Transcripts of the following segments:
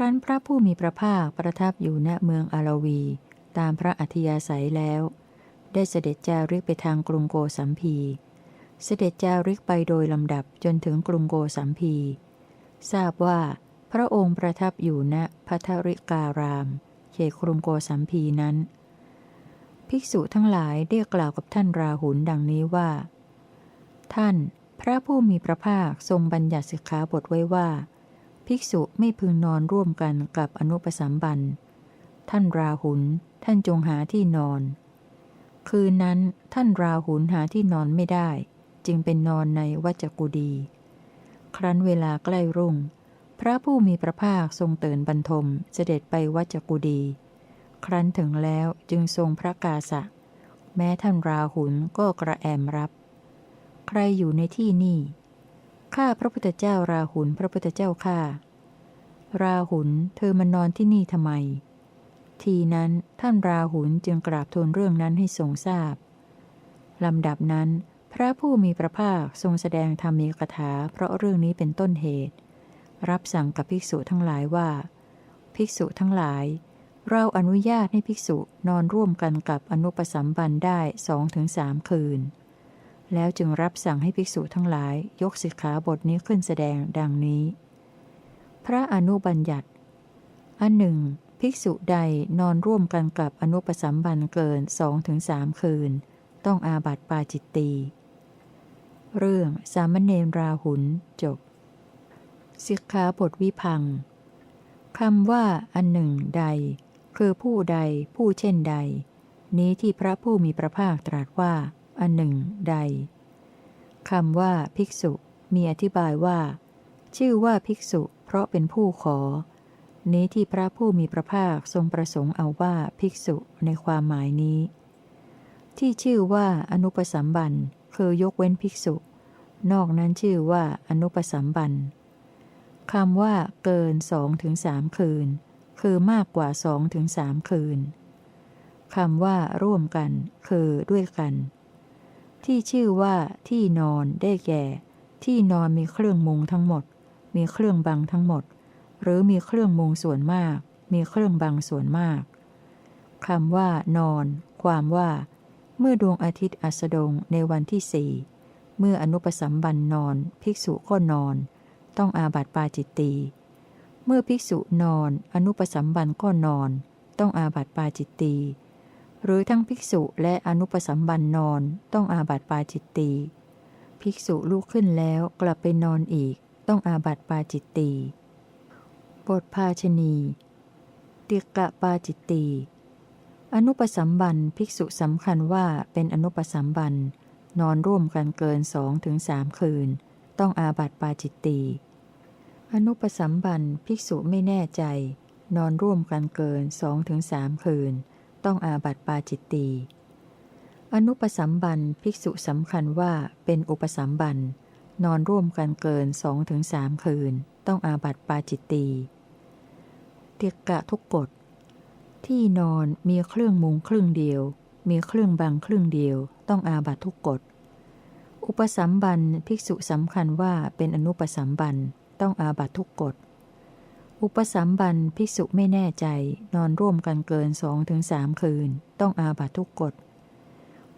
รั้นพระผู้มีพระภาคประทับอยู่ณเมืองอารวี ตามพระอัธยาศัยแล้ว ได้เสด็จจาริกไปทางกรุงโกสัมพี เสด็จจาริกไปโดยลำดับจนถึงกรุงโกสัมพี ทราบว่าพระองค์ประทับอยู่ณพัทริการาม เขตกรุงโกสัมพีนั้น ภิกษุทั้งหลายได้กล่าวกับท่านราหุลดังนี้ว่า ท่าน พระผู้มีพระภาคทรงบัญญัติสิกขาบทไว้ว่า ภิกษุไม่พึงนอนร่วมกันกับอนุปสัมบัน ท่านราหุล ท่านจงหาที่นอน คืนนั้นท่านราหุลหาที่นอนไม่ได้ จึงเป็นนอนในวัจกุดี ครั้นเวลาใกล้รุ่ง พระผู้มีพระภาคทรงเตือนบรรทมเสด็จไปวัจกุดี ครั้นถึงแล้วจึงทรงพระกาสะ แม้ท่านราหุลก็กระแอมรับ ใครอยู่ในที่นี่ข้าพระพุทธเจ้าราหุลพระพุทธเจ้าข้า ราหุลเธอมานอนที่นี่ทำไม ทีนั้นท่านราหุลจึงกราบทูลเรื่องนั้นให้ทรงทราบลำดับนั้น พระผู้มีพระภาคทรงแสดงธรรมีกถาเพราะเรื่องนี้เป็นต้นเหตุ รับสั่งกับภิกษุทั้งหลายว่า ภิกษุทั้งหลาย เราอนุญาตให้ภิกษุนอนร่วมกันกับอนุปสัมบันได้สองถึงสามคืน แล้วจึงรับสั่งให้ภิกษุทั้งหลายยกสิกขาบทนี้ขึ้นแสดงดังนี้ ระอนุบัญญัติอันหนึ่ง ภิกษุใดนอนร่วมกันกับอนุปสัมบันเกินสองถึงสามคืน ต้องอาบัติปาจิตตีเรื่องสามเณรราหุลจบสิกขาบทวิพังคำว่าอันหนึ่งใด คือผู้ใดผู้เช่นใด นี้ที่พระผู้มีพระภาคตรัสว่า อันหนึ่งใดคำว่าภิกษุมีอธิบายว่า ชื่อว่าภิกษุ เพราะเป็นผู้ขอ นี้ที่พระผู้มีพระภาคทรงประสงค์เอาว่าภิกษุในความหมายนี้ ที่ชื่อว่าอนุปสัมบันคือยกเว้นภิกษุ นอกนั้นชื่อว่าอนุปสัมบันคำว่าเกินสองถึงสามคืน คือมากกว่าสองถึงสามคืนคำว่าร่วมกัน คือด้วยกัน ที่ชื่อว่าที่นอนได้แก่ ที่นอนมีเครื่องมุงทั้งหมด มีเครื่องบังทั้งหมด หรือมีเครื่องมุงส่วนมาก มีเครื่องบังส่วนมากคำว่า นอน ความว่า เมื่อดวงอาทิตย์อัสดงในวันที่สี่เมื่ออนุปสัมบันนอน ภิกษุก็นอน ต้องอาบัติปาจิตตีเมื่อภิกษุนอน อนุปสัมบันก็นอน ต้องอาบัติปาจิตตีหรือทั้งภิกษุและอนุปสัมบันนอน ต้องอาบัติปาจิตตีภิกษุลุกขึ้นแล้วกลับไปนอนอีก ต้องอาบัติปาจิตตีบทภาชนีติกะปาจิตตี อนุปสัมบันภิกษุสำคัญว่าเป็นอนุปสัมบันนอนร่วมกันเกินสองถึงสามคืน ต้องอาบัติปาจิตตี อนุปสัมบันภิกษุไม่แน่ใจ นอนร่วมกันเกินสองถึงสามคืน ต้องอาบัติปาจิตตีอนุปสัมบันภิกษุสำคัญว่าเป็นอุปสัมบัน นอนร่วมกันเกินสองถึงสามคืน ต้องอาบัติปาจิตตีเตียกะทุกกฎ ที่นอนมีเครื่องมุงครึ่งเดียว มีเครื่องบังครึ่งเดียว ต้องอาบัตทุกกฎ อุปสัมบันภิกษุสำคัญว่าเป็นอนุปสัมบันต้องอาบัตทุกกฎ อุปสัมบันภิกษุไม่แน่ใจ นอนร่วมกันเกินสองถึงสามคืน ต้องอาบัตทุกกฎ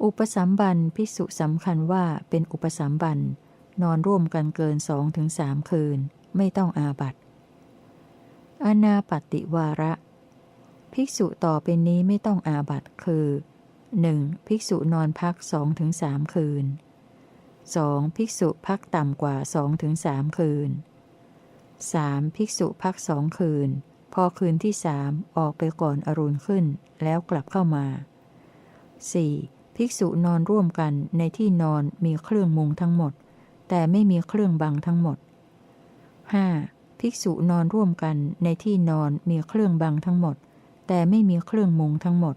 อุปสัมบันภิกษุสำคัญว่าเป็นอุปสัมบัน นอนร่วมกันเกินสองถึงสามคืน ไม่ต้องอาบัตอนาปติวาระ ภิกษุต่อไปนี้ไม่ต้องอาบัตคือ 1. ภิกษุนอนพักสองถึงสามคืน 2. ภิกษุพักต่ำกว่าสองถึงสามคืน 3. ภิกษุพักสองคืน พอคืนที่สามออกไปก่อนอรุณขึ้นแล้วกลับเข้ามา 4. ภิกษุนอนร่วมกันในที่นอนมีเครื่องมุงทั้งหมด แต่ไม่มีเครื่องบังทั้งหมด 5. ภิกษุนอนร่วมกันในที่นอนมีเครื่องบังทั้งหมด แต่ไม่มีเครื่องมุงทั้งหมด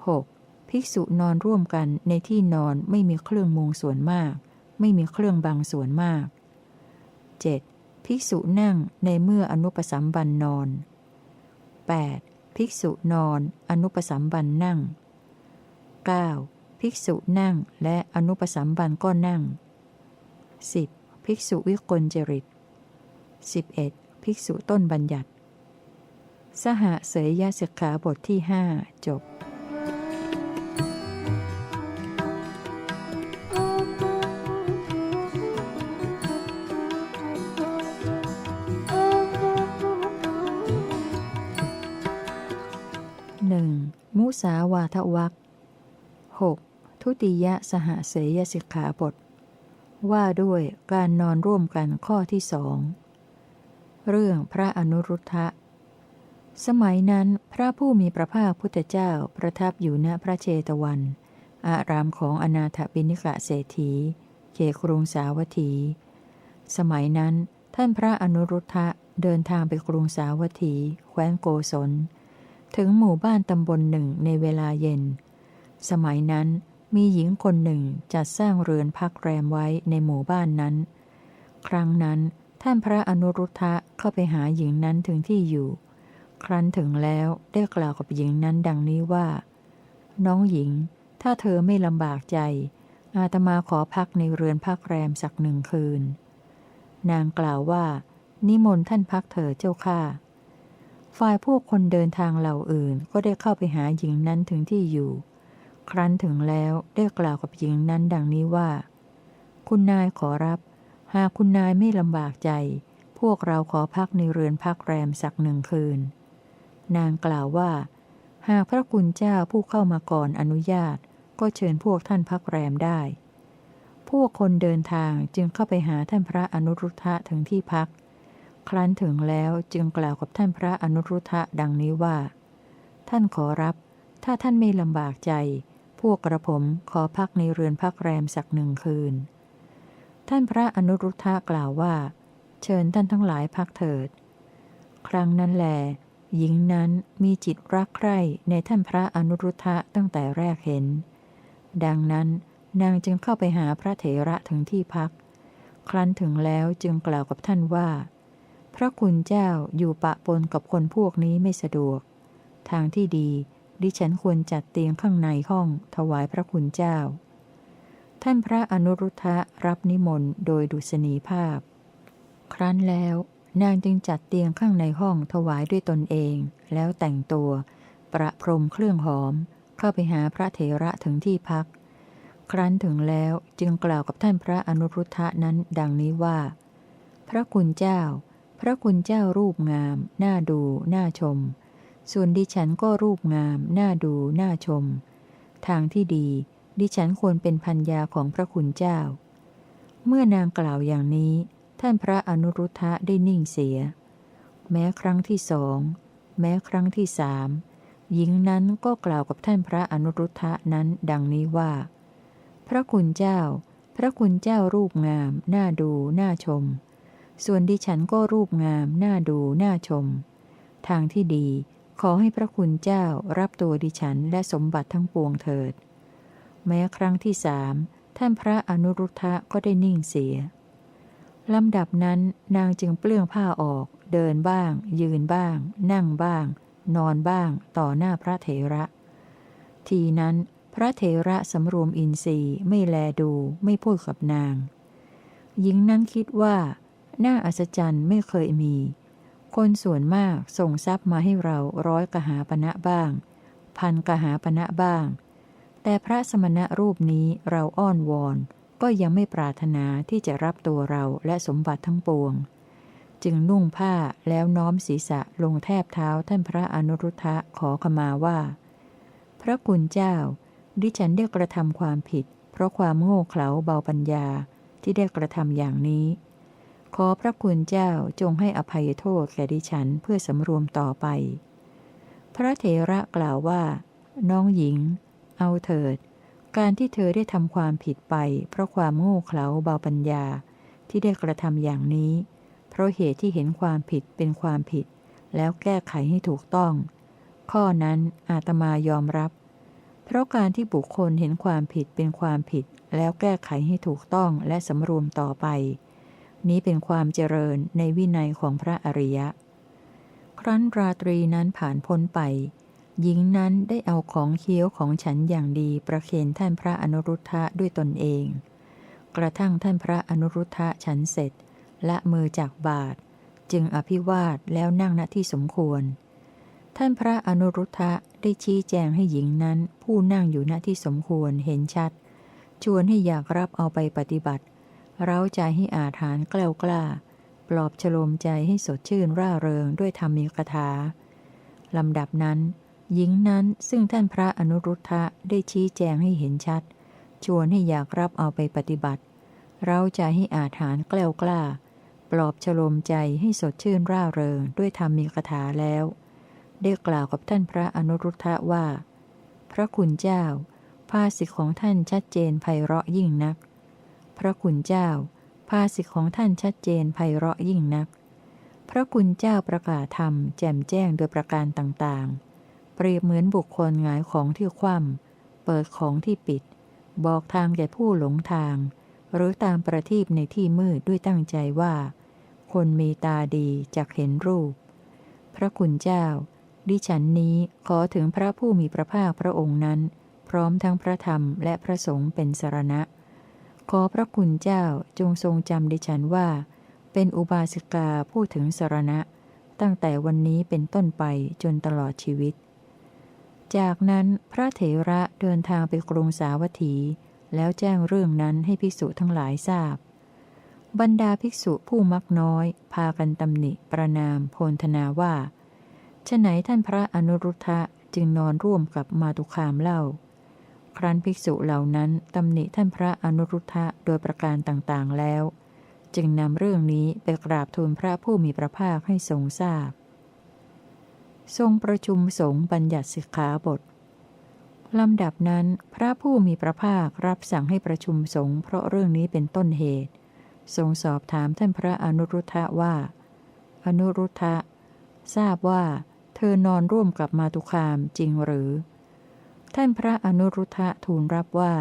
6. ภิกษุนอนร่วมกันในที่นอนไม่มีเครื่องมุงส่วนมาก ไม่มีเครื่องบังส่วนมาก 7. ภิกษุนั่งในเมื่ออนุปสัมบันนอน 8. ภิกษุนอน อนุปสัมบันนั่ง 9. ภิกษุนั่งและอนุปสัมบันก็นั่ง 10. ภิกษุวิกลจริต 11. ภิกษุต้นบัญญัติ สหเสยยสิกขาบทที่ห้าจบหนึ่งมุสาวาทวักหกทุติยสหเสยสิกขาบท ว่าด้วยการนอนร่วมกันข้อที่สองเรื่องพระอนุรุทธะ สมัยนั้นพระผู้มีพระภาคพุทธเจ้าประทับอยู่ณพระเชตวัน อารามของอนาถบิณิกะเศรษฐี เขครุงสาวัตถี สมัยนั้นท่านพระอนุรุทธะเดินทางไปกรุงสาวัตถี แคว้นโกศล ถึงหมู่บ้านตำบลหนึ่งในเวลาเย็น สมัยนั้น มีหญิงคนหนึ่งจัดสร้างเรือนพักแรมไว้ในหมู่บ้านนั้น ครั้งนั้นท่านพระอนุรุทธะเข้าไปหาหญิงนั้นถึงที่อยู่ ครั้นถึงแล้วได้กล่าวกับหญิงนั้นดังนี้ว่า น้องหญิง ถ้าเธอไม่ลำบากใจ อาตมาขอพักในเรือนพักแรมสักหนึ่งคืน นางกล่าวว่า นิมนต์ท่านพักเถิดเจ้าข้าฝ่ายพวกคนเดินทางเหล่าอื่นก็ได้เข้าไปหาหญิงนั้นถึงที่อยู่ ครั้นถึงแล้วได้กล่าวกับหญิงนั้นดังนี้ว่า คุณนายขอรับ หากคุณนายไม่ลำบากใจ พวกเราขอพักในเรือนพักแรมสักหนึ่งคืน นางกล่าวว่า หากพระคุณเจ้าผู้เข้ามาก่อนอนุญาต ก็เชิญพวกท่านพักแรมได้ พวกคนเดินทางจึงเข้าไปหาท่านพระอนุรุทธะถึงที่พัก ครั้นถึงแล้วจึงกล่าวกับท่านพระอนุรุทธะดังนี้ว่า ท่านขอรับ ถ้าท่านไม่ลำบากใจ วกกระผมขอพักในเรือนพักแรมสักหนึ่งคืน ท่านพระอนุรุทธะกล่าวว่า เชิญท่านทั้งหลายพักเถิด ครั้งนั้นแหลหญิงนั้นมีจิตรักใคร่ในท่านพระอนุรุทธะตั้งแต่แรกเห็น ดังนั้นนางจึงเข้าไปหาพระเถระถึงที่พัก ครั้นถึงแล้วจึงกล่าวกับท่านว่า พระคุณเจ้าอยู่ปะปนกับคนพวกนี้ไม่สะดวก ทางที่ดี ดิฉันควรจัดเตียงข้างในห้อง ถวายพระคุณเจ้า ท่านพระอนุรุทธะรับนิมนต์โดยดุษณีภาพ ครั้นแล้ว นางจึงจัดเตียงข้างในห้องถวายด้วยตนเอง แล้วแต่งตัว ประพรมเครื่องหอม เข้าไปหาพระเถระถึงที่พัก ครั้นถึงแล้วจึงกล่าวกับท่านพระอนุรุทธะนั้นดังนี้ว่า พระคุณเจ้า พระคุณเจ้ารูปงาม น่าดู น่าชม ส่วนดิฉันก็รูปงาม น่าดู น่าชม ทางที่ดี ดิฉันควรเป็นพัญญาของพระคุณเจ้า เมื่อนางกล่าวอย่างนี้ ท่านพระอนุรุทธะได้นิ่งเสีย แม้ครั้งที่สอง แม้ครั้งที่สามหญิงนั้นก็กล่าวกับท่านพระอนุรุทธะนั้นดังนี้ว่า พระคุณเจ้า พระคุณเจ้ารูปงาม น่าดู น่าชม ส่วนดิฉันก็รูปงาม น่าดู น่าชม ทางที่ดี ขอให้พระคุณเจ้ารับตัวดิฉันและสมบัติทั้งปวงเถิด แม้ครั้งที่สามท่านพระอนุรุทธะก็ได้นิ่งเสีย ลำดับนั้นนางจึงเปลื้องผ้าออก เดินบ้าง ยืนบ้าง นั่งบ้าง นอนบ้าง ต่อหน้าพระเถระ ทีนั้นพระเถระสำรวมอินทรีย์ไม่แลดูไม่พูดกับนาง หญิงนั้นคิดว่า น่าอัศจรรย์ไม่เคยมี คนส่วนมากส่งทรัพย์มาให้เราร้อยกหาปณะบ้าง พันกหาปณะบ้าง แต่พระสมณะรูปนี้เราอ้อนวอน ก็ยังไม่ปรารถนาที่จะรับตัวเราและสมบัติทั้งปวง จึงนุ่งผ้าแล้วน้อมศีรษะลงแทบเท้าท่านพระอนุรุทธะขอขมาว่า พระคุณเจ้า ดิฉันได้กระทำความผิด เพราะความโง่เขลาเบาปัญญาที่ได้กระทำอย่างนี้ ขอพระคุณเจ้าจงให้อภัยโทษแก่ดิฉันเพื่อสำรวมต่อไป พระเถระกล่าวว่า น้องหญิง เอาเถิด การที่เธอได้ทำความผิดไป เพราะความโง่เขลาเบาปัญญาที่ได้กระทำอย่างนี้ เพราะเหตุที่เห็นความผิดเป็นความผิด แล้วแก้ไขให้ถูกต้อง ข้อนั้นอาตมายอมรับ เพราะการที่บุคคลเห็นความผิดเป็นความผิด แล้วแก้ไขให้ถูกต้องและสำรวมต่อไป นี้เป็นความเจริญในวินัยของพระอริยะ ครั้นราตรีนั้นผ่านพ้นไป หญิงนั้นได้เอาของเคี้ยวของฉันอย่างดีประเคนท่านพระอนุรุทธะด้วยตนเอง กระทั่งท่านพระอนุรุทธะฉันเสร็จ ละมือจากบาท จึงอภิวาทแล้วนั่งณที่สมควร ท่านพระอนุรุทธะได้ชี้แจงให้หญิงนั้นผู้นั่งอยู่ณที่สมควรเห็นชัด ชวนให้อยากรับเอาไปปฏิบัติ เร้าใจให้อาถานแกล้วกล้า ปลอบฉโลมใจให้สดชื่นร่าเริงด้วยธรรมีกถาลำดับนั้น หญิงนั้นซึ่งท่านพระอนุรุทธะได้ชี้แจงให้เห็นชัด ชวนให้อยากรับเอาไปปฏิบัติ เร้าใจให้อาถานแกล้วกล้า ปลอบฉโลมใจให้สดชื่นร่าเริงด้วยธรรมีกถาแล้ว ได้กล่าวกับท่านพระอนุรุทธะว่า พระคุณเจ้าภาสิทธิของท่านชัดเจนไพเราะยิ่งนัก พระคุณเจ้า ภาสิทธิของท่านชัดเจนไพเราะยิ่งนัก พระคุณเจ้าประกาศธรรมแจ่มแจ้งโดยประการต่างๆ เปรียบเหมือนบุคคลหงายของที่คว่ำเปิดของที่ปิด บอกทางแก่ผู้หลงทาง หรือตามประทีปในที่มืดด้วยตั้งใจว่า คนมีตาดีจะเห็นรูป พระคุณเจ้า ดิฉันนี้ขอถึงพระผู้มีพระภาคพระองค์นั้น พร้อมทั้งพระธรรมและพระสงฆ์เป็นสรณะ ขอพระคุณเจ้าจงทรงจำดิฉันว่า เป็นอุบาสิกาผู้ถึงสารณะ ตั้งแต่วันนี้เป็นต้นไปจนตลอดชีวิต จากนั้นพระเถระเดินทางไปกรุงสาวัตถี แล้วแจ้งเรื่องนั้นให้ภิกษุทั้งหลายทราบ บรรดาภิกษุผู้มักน้อย พากันตำหนิประนามโพลธนาว่าฉไหนท่านพระอนุรุทธะจึงนอนร่วมกับมาตุคามเล่า ครั้นภิกษุเหล่านั้นตำหนิท่านพระอนุรุทธะโดยประการต่างๆแล้ว จึงนำเรื่องนี้ไปกราบทูลพระผู้มีพระภาคให้ทรงทราบ ทรงประชุมสงฆ์บัญญัติสิกขาบทลำดับนั้นพระผู้มีพระภาครับสั่งให้ประชุมสงฆ์เพราะเรื่องนี้เป็นต้นเหตุ ทรงสอบถามท่านพระอนุรุทธะว่า อนุรุทธะทราบว่า เธอนอนร่วมกับมาตุคามจริงหรือ ท่านพระอนุรุทธะทูลรับว่า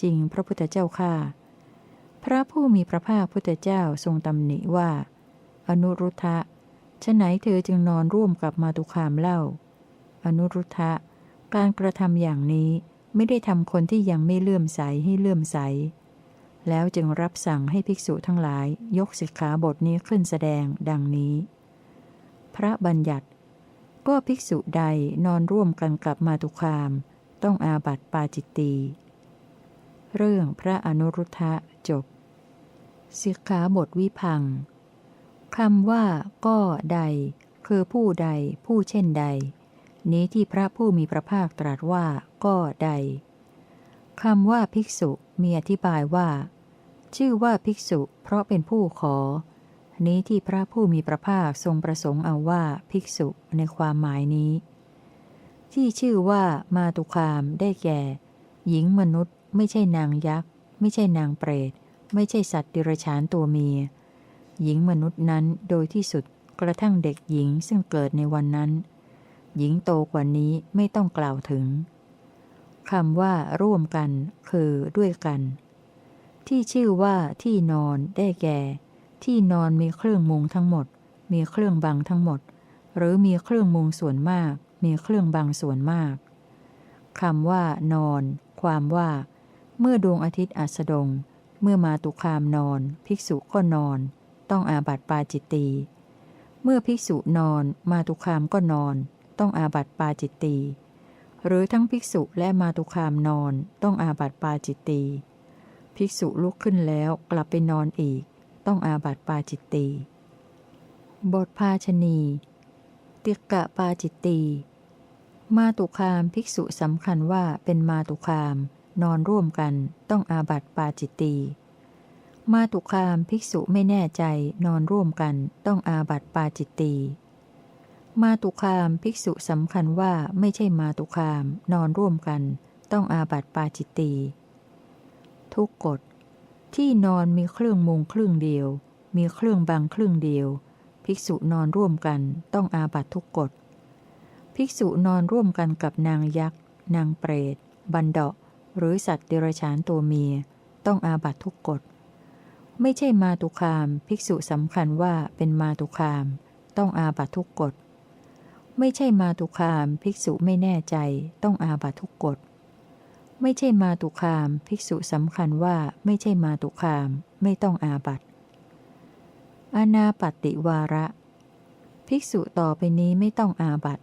จริงพระพุทธเจ้าข้าพระผู้มีพระภาคพุทธเจ้าทรงตำหนิว่า อนุรุทธะฉะไหนเธอจึงนอนร่วมกับมาตุคามเล่า อนุรุทธะการกระทำอย่างนี้ไม่ได้ทำคนที่ยังไม่เลื่อมใสให้เลื่อมใส แล้วจึงรับสั่งให้ภิกษุทั้งหลายยกสิกขาบทนี้ขึ้นแสดงดังนี้ พระบัญญัติ ก็ภิกษุใดนอนร่วมกันกับมาตุคาม ต้องอาบัติปาจิตตี เรื่องพระอนุรุทธะจบ สิกขาบทวิพังคำว่าก็ใด คือผู้ใด ผู้เช่นใด นี้ที่พระผู้มีพระภาคตรัสว่าก็ใดคำว่าภิกษุมีอธิบายว่า ชื่อว่าภิกษุ เพราะเป็นผู้ขอ นี้ที่พระผู้มีพระภาคทรงประสงค์เอาว่าภิกษุในความหมายนี้ ที่ชื่อว่ามาตุคามได้แก่ หญิงมนุษย์ ไม่ใช่นางยักษ์ ไม่ใช่นางเปรต ไม่ใช่สัตว์ดิรฉานตัวเมีย หญิงมนุษย์นั้นโดยที่สุดกระทั่งเด็กหญิงซึ่งเกิดในวันนั้น หญิงโตกว่านี้ไม่ต้องกล่าวถึงคำว่าร่วมกัน คือด้วยกัน ที่ชื่อว่าที่นอนได้แก่ ที่นอนมีเครื่องมุงทั้งหมด มีเครื่องบังทั้งหมด หรือมีเครื่องมุงส่วนมาก มีเครื่องบังส่วนมากคำว่า นอน ความว่า เมื่อดวงอาทิตย์อัสดง เมื่อมาตุคามนอน ภิกษุก็นอน ต้องอาบัติปาจิตตี เมื่อภิกษุนอน มาตุคามก็นอน ต้องอาบัติปาจิตตี หรือทั้งภิกษุและมาตุคามนอน ต้องอาบัติปาจิตตีภิกษุลุกขึ้นแล้วกลับไปนอนอีก ต้องอาบัติปาจิตตี บทภาชณีติกะปาจิตตี มาตุคามภิกษุสำคัญว่าเป็นมาตุคาม นอนร่วมกันต้องอาบัติปาจิตตีมาตุคามภิกษุไม่แน่ใจนอนร่วมกันต้องอาบัติปาจิตตีมาตุคามภิกษุสำคัญว่าไม่ใช่มาตุคาม นอนร่วมกัน ต้องอาบัติปาจิตตีทุกกฎที่นอนมีเครื่องมุงครึ่งเดียว มีเครื่องบังครึ่งเดียว ภิกษุนอนร่วมกัน ต้องอาบัตทุกกฎ ภิกษุนอนร่วมกันกับนางยักษ์ นางเปรต บันเดาะ หรือสัตว์เดรัจฉานตัวเมีย ต้องอาบัตทุกกฎ ไม่ใช่มาตุคาม ภิกษุสำคัญว่าเป็นมาตุคาม ต้องอาบัตทุกกฎ ไม่ใช่มาตุคาม ภิกษุไม่แน่ใจ ต้องอาบัตทุกกฎ ไม่ใช่มาตุคาม ภิกษุสำคัญว่าไม่ใช่มาตุคาม ไม่ต้องอาบัตอนาปตติวาระ ภิกษุต่อไปนี้ไม่ต้องอาบัต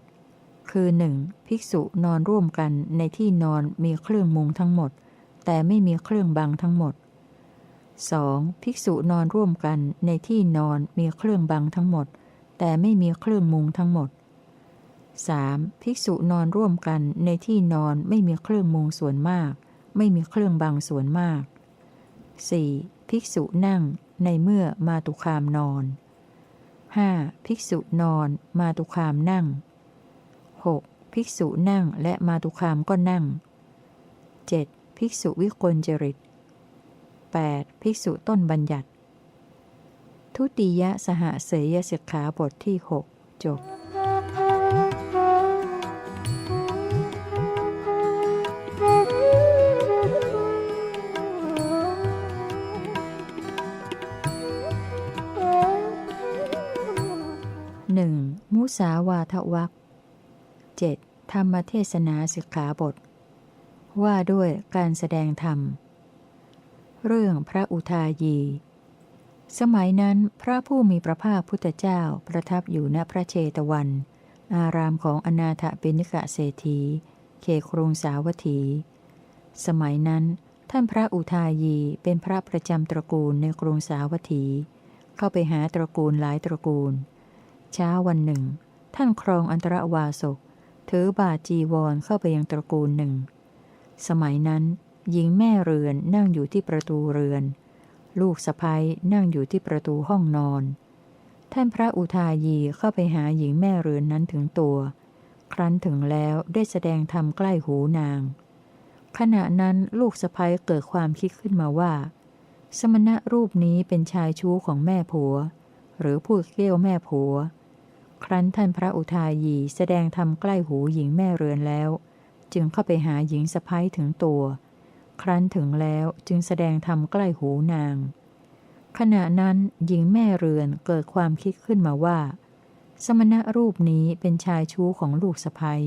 คือหนึ่งภิกษุนอนร่วมกันในที่นอนมีเครื่องมุงทั้งหมด แต่ไม่มีเครื่องบังทั้งหมด 2. ภิกษุนอนร่วมกันในที่นอนมีเครื่องบังทั้งหมด แต่ไม่มีเครื่องมุงทั้งหมด 3. ภิกษุนอนร่วมกันในที่นอนไม่มีเครื่องมุงส่วนมาก ไม่มีเครื่องบังส่วนมาก 4. ภิกษุนั่งในเมื่อมาตุคามนอน 5. ภิกษุนอนมาตุคามนั่ง 6. ภิกษุนั่งและมาตุคามก็นั่ง 7. ภิกษุวิกลจริต 8. ภิกษุต้นบัญญัติ ทุติยสหเสยสิกขาบทที่ 6 จบหนึ่งมุสาวาทวัก ธรรมเทศนาสิกขาบท ว่าด้วยการแสดงธรรม เรื่องพระอุทายี สมัยนั้นพระผู้มีพระภาคพุทธเจ้าประทับอยู่ณพระเชตวัน อารามของอนาถปิณิกะเศรษฐี เขครุงสาวัตถี สมัยนั้น ท่านพระอุทายีเป็นพระประจำตระกูลในกรุงสาวัตถี เข้าไปหาตระกูลหลายตระกูล เช้าวันหนึ่ง ท่านครองอันตรวาสก ถือบาจีวรเข้าไปยังตระกูลหนึ่ง สมัยนั้น หญิงแม่เรือนนั่งอยู่ที่ประตูเรือน ลูกสะพ้ยนั่งอยู่ที่ประตูห้องนอน ท่านพระอุทายีเข้าไปหาหญิงแม่เรือนนั้นถึงตัว ครั้นถึงแล้วได้แสดงธรรมใกล้หูนาง ขณะนั้นลูกสะพ้ยเกิดความคิดขึ้นมาว่า สมณะรูปนี้เป็นชายชู้ของแม่ผัว หรือพูดเกลี้ยวแม่ผัว ครั้นท่านพระอุทายีแสดงธรรมใกล้หูหญิงแม่เรือนแล้ว จึงเข้าไปหาหญิงสะพ้ายถึงตัว ครั้นถึงแล้วจึงแสดงธรรมใกล้หูนาง ขณะนั้นหญิงแม่เรือนเกิดความคิดขึ้นมาว่า สมณะรูปนี้เป็นชายชู้ของลูกสะพ้าย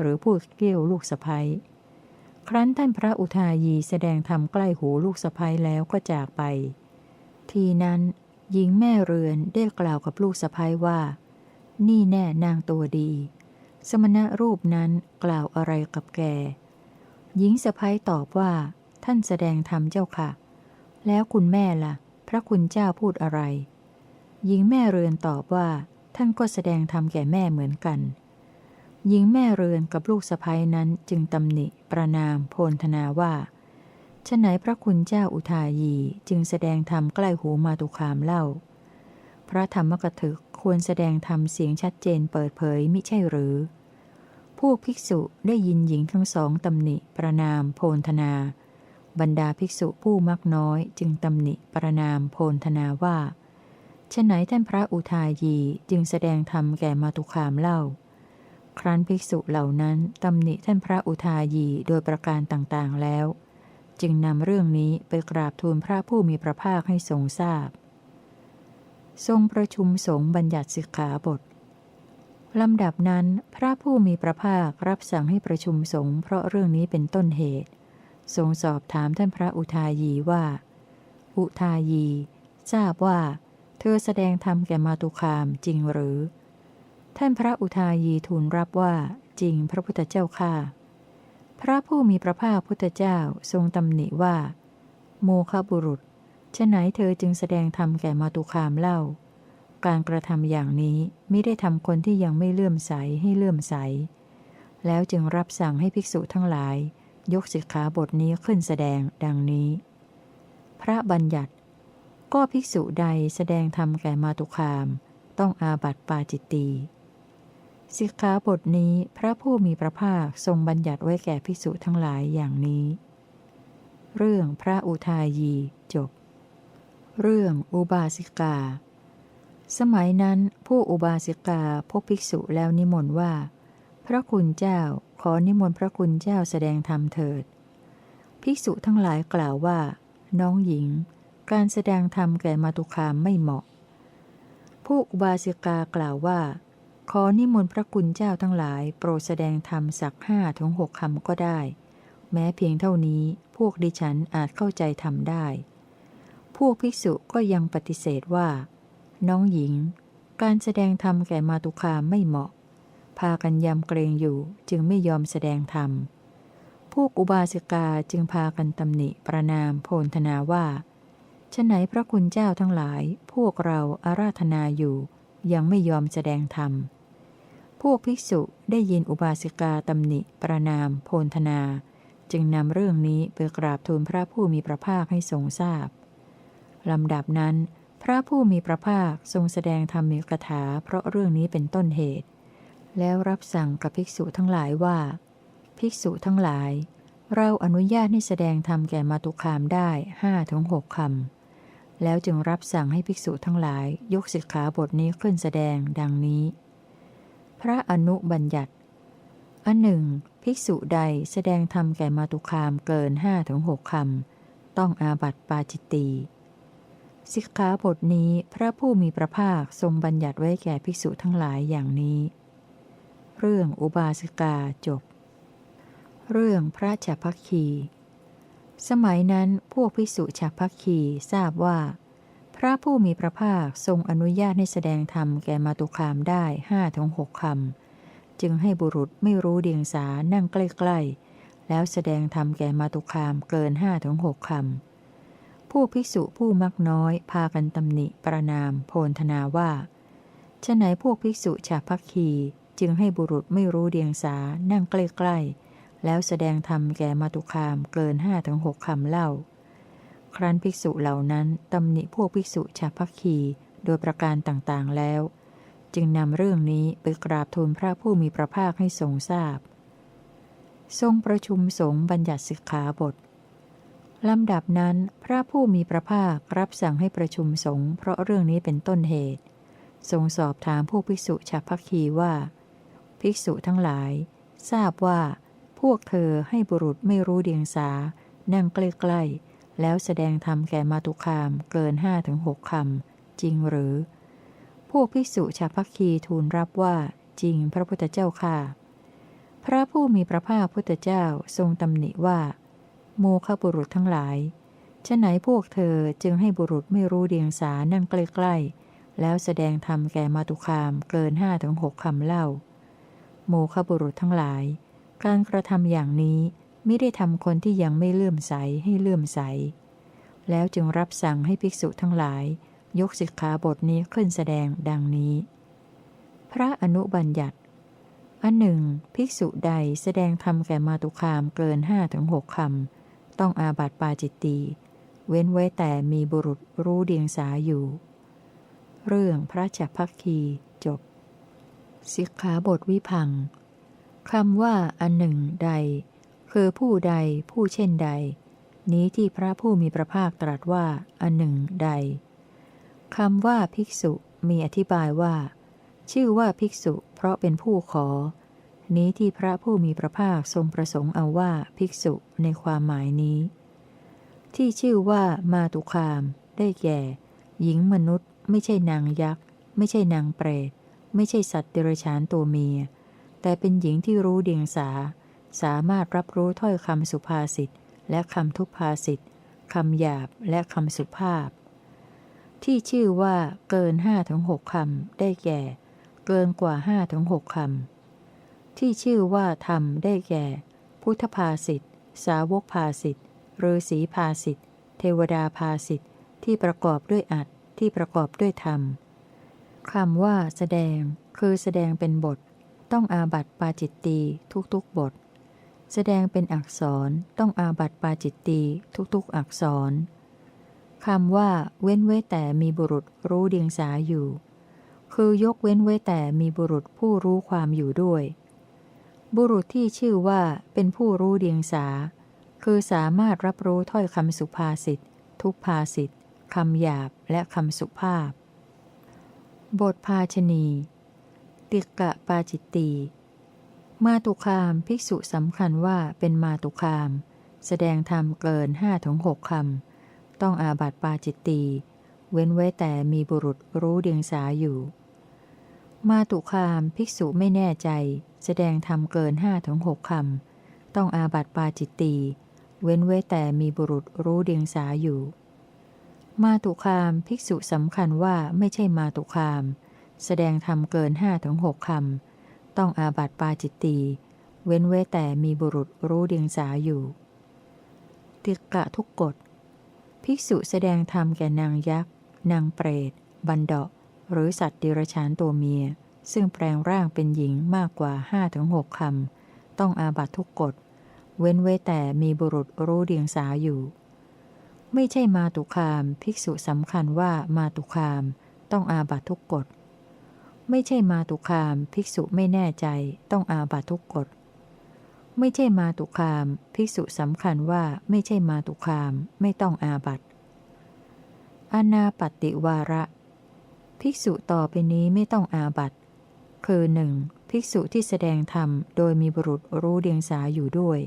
หรือพูดเกี้ยวลูกสะพ้ายครั้นท่านพระอุทายีแสดงธรรมใกล้หูลูกสะพ้ายแล้วก็จากไป ทีนั้นหญิงแม่เรือนได้กล่าวกับลูกสะพ้ายว่า นี่แน่นางตัวดี สมณะรูปนั้นกล่าวอะไรกับแก หญิงสะพ้ยตอบว่า ท่านแสดงธรรมเจ้าค่ะ แล้วคุณแม่ล่ะ พระคุณเจ้าพูดอะไร หญิงแม่เรือนตอบว่า ท่านก็แสดงธรรมแก่แม่เหมือนกัน หญิงแม่เรือนกับลูกสะพ้ยนั้นจึงตำหนิ ประนาม โพลธนาว่าฉไหนพระคุณเจ้าอุทายีจึงแสดงธรรมใกล้หูมาตุคามเล่า พระธรรมกถึก ควรแสดงธรรมเสียงชัดเจนเปิดเผยมิใช่หรือผู้ภิกษุได้ยินหญิงทั้งสองตำหนิ ประนาม โพลธนา บรรดาภิกษุผู้มักน้อยจึงตำหนิประนามโพลธนาว่าฉะไหนท่านพระอุทายีจึงแสดงธรรมแก่มาตุคามเล่า ครั้นภิกษุเหล่านั้นตำหนิท่านพระอุทายีโดยประการต่างๆแล้ว จึงนำเรื่องนี้ไปกราบทูลพระผู้มีพระภาคให้ทรงทราบ ทรงประชุมสงฆ์บัญญัติสิกขาบทลำดับนั้น พระผู้มีพระภาครับสั่งให้ประชุมสงฆ์เพราะเรื่องนี้เป็นต้นเหตุ ทรงสอบถามท่านพระอุทายีว่า อุทายี ทราบว่า เธอแสดงธรรมแก่มาตุคามจริงหรือ ท่านพระอุทายีทูลรับว่าจริงพระพุทธเจ้าข้าพระผู้มีพระภาคพุทธเจ้าทรงตำหนิว่า โมฆบุรุษ ฉะไหนเธอจึงแสดงธรรมแก่มาตุคามเล่า การกระทำอย่างนี้ไม่ได้ทำคนที่ยังไม่เลื่อมใสให้เลื่อมใส แล้วจึงรับสั่งให้ภิกษุทั้งหลาย ยกสิกขาบทนี้ขึ้นแสดงดังนี้ พระบัญญัติ ก็ภิกษุใดแสดงธรรมแก่มาตุคาม ต้องอาบัติปาจิตตีสิกขาบทนี้พระผู้มีพระภาคทรงบัญญัติไว้แก่ภิกษุทั้งหลายอย่างนี้ เรื่องพระอุทายีจบ เรื่องอุบาสิกา สมัยนั้นผู้อุบาสิกาพบภิกษุแล้วนิมนต์ว่า พระคุณเจ้าขอนิมนต์พระคุณเจ้าแสดงธรรมเถิด ภิกษุทั้งหลายกล่าวว่า น้องหญิง การแสดงธรรมแก่มาตุคามไม่เหมาะ ผู้อุบาสิกากล่าวว่า ขอนิมนต์พระคุณเจ้าทั้งหลายโปรดแสดงธรรมสักห้าถึงหกคำก็ได้ แม้เพียงเท่านี้พวกดิฉันอาจเข้าใจทำได้ วกภิกษุก็ยังปฏิเสธว่า น้องหญิง การแสดงธรรมแก่มาตุคามไม่เหมาะ พากันยำเกรงอยู่จึงไม่ยอมแสดงธรรม พวกอุบาสิกาจึงพากันตำหนิประนามโพลธนาว่าฉะไหนพระคุณเจ้าทั้งหลาย พวกเราอาราธนาอยู่ ยังไม่ยอมแสดงธรรม พวกภิกษุได้ยินอุบาสิกาตำหนิ ประนาม โพลธนา จึงนำเรื่องนี้ไปกราบทูลพระผู้มีพระภาคให้ทรงทราบ ลำดับนั้น พระผู้มีพระภาคทรงแสดงธรรมีกถาเพราะเรื่องนี้เป็นต้นเหตุ แล้วรับสั่งกับภิกษุทั้งหลายว่า ภิกษุทั้งหลาย เราอนุญาตให้แสดงธรรมแก่มาตุคามได้ห้าถึงหกคำแล้วจึงรับสั่งให้ภิกษุทั้งหลายยกสิกขาบทนี้ขึ้นแสดงดังนี้ พระอนุบัญญัติอันหนึ่ง ภิกษุใดแสดงธรรมแก่มาตุคามเกินห้าถึงหกคำต้องอาบัติปาจิตตี สิกขาบทนี้พระผู้มีพระภาคทรงบัญญัติไว้แก่ภิกษุทั้งหลายอย่างนี้ เรื่องอุบาสิกาจบ เรื่องพระฉัพพคี สมัยนั้นพวกภิกษุฉัพพคีทราบว่า พระผู้มีพระภาคทรงอนุญาตให้แสดงธรรมแก่มาตุคามได้ห้าถึงหกคำจึงให้บุรุษไม่รู้เดียงสานั่งใกล้ๆ แล้วแสดงธรรมแก่มาตุคามเกินห้าถึงหกคำ ผู้ภิกษุผู้มักน้อยพากันตำหนิประนาม โพลธนาว่าฉะไหนพวกภิกษุชาพักคีจึงให้บุรุษไม่รู้เดียงสานั่งใกล้ๆ แล้วแสดงธรรมแก่มาตุคามเกินห้าถึงหกคำเล่า ครั้นภิกษุเหล่านั้นตำหนิพวกภิกษุชาพักคีโดยประการต่างๆแล้ว จึงนำเรื่องนี้ไปกราบทูลพระผู้มีพระภาคให้ทรงทราบ ทรงประชุมสงฆ์บัญญัติสิกขาบท ลำดับนั้น พระผู้มีพระภาครับสั่งให้ประชุมสงฆ์เพราะเรื่องนี้เป็นต้นเหตุ ทรงสอบถามผู้ภิกษุชาวพักคีว่า ภิกษุทั้งหลาย ทราบว่า พวกเธอให้บุรุษไม่รู้เดียงสา นั่งใกล้ๆ แล้วแสดงธรรมแก่มาตุคามเกินห้าถึงหกคำจริงหรือ พวกภิกษุชาวพักคีทูลรับว่า จริงพระพุทธเจ้าค่ะ พระผู้มีพระภาคพุทธเจ้าทรงตำหนิว่า โมฆะบุรุษทั้งหลายฉะไหนพวกเธอจึงให้บุรุษไม่รู้เดียงสานั่งใกล้ๆ แล้วแสดงธรรมแก่มาตุคามเกินห้าถึงหกคำเล่า โมฆะบุรุษทั้งหลาย การกระทำอย่างนี้ไม่ได้ทำคนที่ยังไม่เลื่อมใสให้เลื่อมใส แล้วจึงรับสั่งให้ภิกษุทั้งหลาย ยกสิกขาบทนี้ขึ้นแสดงดังนี้ พระอนุบัญญัติอันหนึ่ง ภิกษุใดแสดงธรรมแก่มาตุคามเกินห้าถึงหกคำ ต้องอาบัติปาจิตตีเว้นไว้แต่มีบุรุษรู้เดียงสาอยู่ เรื่องพระจักพักคีจบ สิกขาบทวิพังคำว่าอันหนึ่งใด คือผู้ใดผู้เช่นใด นี้ที่พระผู้มีพระภาคตรัสว่าอันหนึ่งใดคำว่าภิกษุมีอธิบายว่า ชื่อว่าภิกษุ เพราะเป็นผู้ขอ นี้ที่พระผู้มีพระภาคทรงประสงค์เอาว่าภิกษุในความหมายนี้ ที่ชื่อว่ามาตุคาม ได้แก่ หญิงมนุษย์ ไม่ใช่นางยักษ์ ไม่ใช่นางเปรต ไม่ใช่สัตว์เดรัจฉานตัวเมีย แต่เป็นหญิงที่รู้เดียงสา สามารถรับรู้ถ้อยคำสุภาษิตและคำทุพภาษิตคำหยาบและคำสุภาพ ที่ชื่อว่าเกินห้าถึงหกคำได้แก่ เกินกว่าห้าถึงหกคำ ที่ชื่อว่าธรรมได้แก่ พุทธภาสิทธสาวกภาสิทธฤาษีภาสิทธเทวดาภาสิทธที่ประกอบด้วยอัดที่ประกอบด้วยธรรมคำว่าแสดง คือแสดงเป็นบท ต้องอาบัติปาจิตตีทุกๆบท แสดงเป็นอักษรต้องอาบัติปาจิตตีทุกๆอักษรคำว่า เว้นไว้แต่มีบุรุษรู้เดียงสาอยู่ คือยกเว้นไว้แต่มีบุรุษผู้รู้ความอยู่ด้วย บุรุษที่ชื่อว่าเป็นผู้รู้เดียงสา คือสามารถรับรู้ถ้อยคำสุภาษิตทุกภาษิตคำหยาบและคำสุภาพ บทภาชนี ติกะปาจิตตี มาตุคามภิกษุสำคัญว่าเป็นมาตุคาม แสดงธรรมเกินห้าถึงหกคำ ต้องอาบัติปาจิตตี เว้นไว้แต่มีบุรุษรู้เดียงสาอยู่ มาตุคามภิกษุไม่แน่ใจ แสดงธรรมเกินห้าถึงหกคำต้องอาบัติปาจิตตีเว้นไว้แต่มีบุรุษรู้เดียงสาอยู่ มาตุคามภิกษุสำคัญว่าไม่ใช่มาตุคาม แสดงธรรมเกินห้าถึงหกคำต้องอาบัติปาจิตตีเว้นไว้แต่มีบุรุษรู้เดียงสาอยู่ ติกะทุกกฎ ภิกษุแสดงธรรมแก่นางยักษ์ นางเปรต บันดา หรือสัตว์ดิรฉานตัวเมีย ซึ่งแปลงร่างเป็นหญิงมากกว่าห้าถึงหกคำต้องอาบัตทุกกฎ เว้นไว้แต่มีบุรุษรู้เดียงสาอยู่ ไม่ใช่มาตุคาม ภิกษุสำคัญว่ามาตุคาม ต้องอาบัตทุกกฎ ไม่ใช่มาตุคาม ภิกษุไม่แน่ใจ ต้องอาบัตทุกกฎไม่ใช่มาตุคาม ภิกษุสำคัญว่าไม่ใช่มาตุคาม ไม่ต้องอาบัตอนาปตติวาระ ภิกษุต่อไปนี้ไม่ต้องอาบัตคือหนึ่งภิกษุที่แสดงธรรมโดยมีบุรุษรู้เดียงสาอยู่ด้วย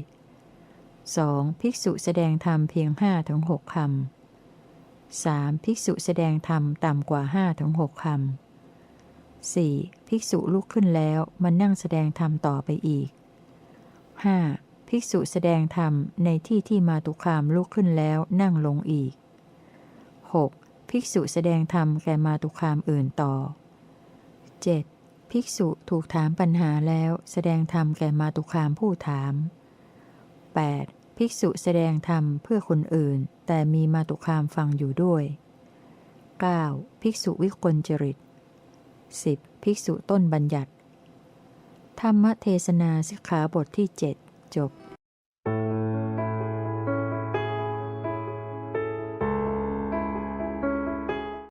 2. ภิกษุแสดงธรรมเพียงห้าถึงหกคำ 3. ภิกษุแสดงธรรมต่ำกว่าห้าถึงหกคำ 4. ภิกษุลุกขึ้นแล้วมานั่งแสดงธรรมต่อไปอีก 5. ภิกษุแสดงธรรมในที่ที่มาตุคามลุกขึ้นแล้วนั่งลงอีก 6. ภิกษุแสดงธรรมแก่มาตุคามอื่นต่อ 7. ภิกษุถูกถามปัญหาแล้วแสดงธรรมแก่มาตุคามผู้ถาม 8. ภิกษุแสดงธรรมเพื่อคนอื่น แต่มีมาตุคามฟังอยู่ด้วย 9. ภิกษุวิกลจริต 10. ภิกษุต้นบัญญัติ ธรรมเทศนาสิกขาบทที่ 7 จบ